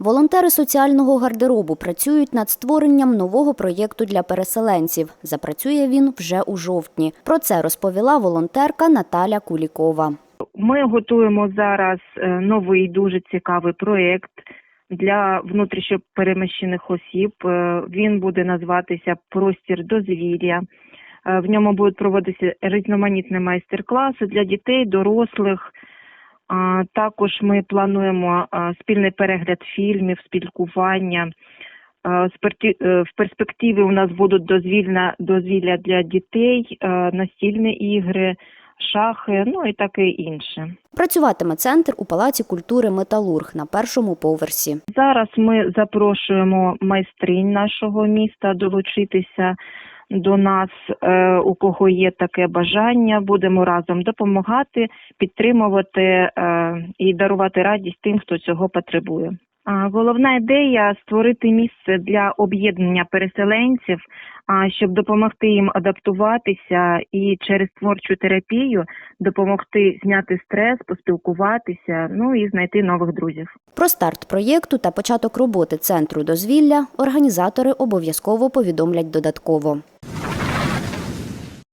Волонтери соціального гардеробу працюють над створенням нового проєкту для переселенців. Запрацює він вже у жовтні. Про це розповіла волонтерка Наталя Кулікова. Ми готуємо зараз е, новий дуже цікавий проєкт для внутрішньопереміщених осіб. Е, Він буде називатися Простір дозвілля. Е, В ньому будуть проводитися різноманітні майстер-класи для дітей, дорослих. Також ми плануємо спільний перегляд фільмів, спілкування. Е, В перспективі у нас будуть дозвільна дозвілля для дітей, настільні ігри, шахи, ну і таке інше. Працюватиме центр у Палаці культури Металург на першому поверсі. Зараз ми запрошуємо майстринь нашого міста долучитися до нас, е, у кого є таке бажання. Будемо разом допомагати, підтримувати е, і дарувати радість тим, хто цього потребує. Головна ідея створити місце для об'єднання переселенців, щоб допомогти їм адаптуватися і через творчу терапію допомогти зняти стрес, поспілкуватися, ну і знайти нових друзів. Про старт проєкту та початок роботи центру дозвілля організатори обов'язково повідомлять додатково.